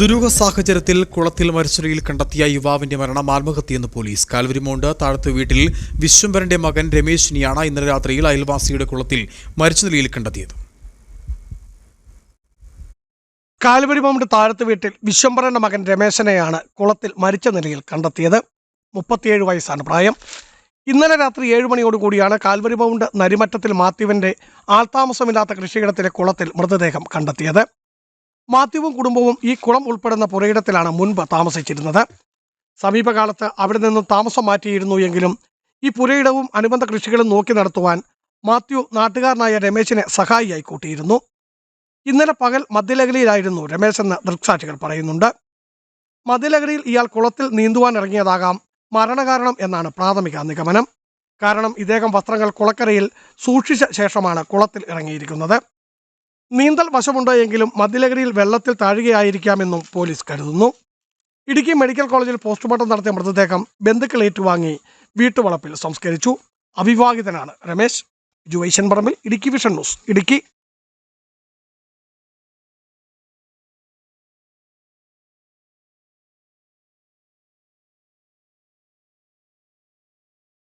ദുരൂഹ സാഹചര്യത്തിൽ കുളത്തിൽ മരിച്ചുരയിൽ കണ്ടെത്തിയ യുവാവിന്റെ മരണം ആത്മഹത്യയെന്ന് പോലീസ്. കാൽവരിമോണ്ട് താഴത്തെ വീട്ടിൽ വിശ്വംഭരന്റെ മകൻ രമേശിനെയാണ് ഇന്നലെ രാത്രിയിൽ അയൽവാസിയുടെ കുളത്തിൽ മരിച്ച നിലയിൽ കണ്ടെത്തിയത്. കാൽവരിമോണ്ട് താഴത്ത് വീട്ടിൽ വിശ്വംഭരന്റെ മകൻ രമേശനെയാണ് കുളത്തിൽ മരിച്ച നിലയിൽ കണ്ടെത്തിയത്. മുപ്പത്തിയേഴ് വയസ്സാണ് പ്രായം. ഇന്നലെ രാത്രി ഏഴ് മണിയോടുകൂടിയാണ് കാൽവരിമൗണ്ട് നരിമറ്റത്തിൽ മാത്യുവിന്റെ ആൾതാമസമില്ലാത്ത കൃഷിയിടത്തിലെ കുളത്തിൽ മൃതദേഹം കണ്ടെത്തിയത്. മാത്യുവും കുടുംബവും ഈ കുളം ഉൾപ്പെടുന്ന പുരയിടത്തിലാണ് മുൻപ് താമസിച്ചിരുന്നത്. സമീപകാലത്ത് അവിടെ നിന്നും താമസം മാറ്റിയിരുന്നു എങ്കിലും ഈ പുരയിടവും അനുബന്ധ കൃഷികളും നോക്കി നടത്തുവാൻ മാത്യു നാട്ടുകാരനായ രമേശിനെ സഹായിയായി കൂട്ടിയിരുന്നു. ഇന്നലെ പകൽ മദ്യലഹരിയിലായിരുന്നു രമേശ് എന്ന് ദൃക്സാക്ഷികൾ പറയുന്നുണ്ട്. മദ്യലഹരിയിൽ ഇയാൾ കുളത്തിൽ നീന്തുവാൻ ഇറങ്ങിയതാകാം മരണകാരണം എന്നാണ് പ്രാഥമിക നിഗമനം. കാരണം ഇദ്ദേഹം വസ്ത്രങ്ങൾ കുളക്കരയിൽ സൂക്ഷിച്ച ശേഷമാണ് കുളത്തിൽ ഇറങ്ങിയിരിക്കുന്നത്. നീന്തൽ വശമുണ്ടോ എങ്കിലും മദ്യലഹരിയിൽ വെള്ളത്തിൽ താഴുകയായിരിക്കാമെന്നും പോലീസ് കരുതുന്നു. ഇടുക്കി മെഡിക്കൽ കോളേജിൽ പോസ്റ്റ്മോർട്ടം നടത്തിയ മൃതദേഹം ബന്ധുക്കൾ ഏറ്റുവാങ്ങി വീട്ടുവളപ്പിൽ സംസ്കരിച്ചു. അവിവാഹിതനാണ് രമേശ്. ജുവൈശൻ പറമ്പിൽ ഇടുക്കി വിഷൻ ന്യൂസ് ഇടുക്കി.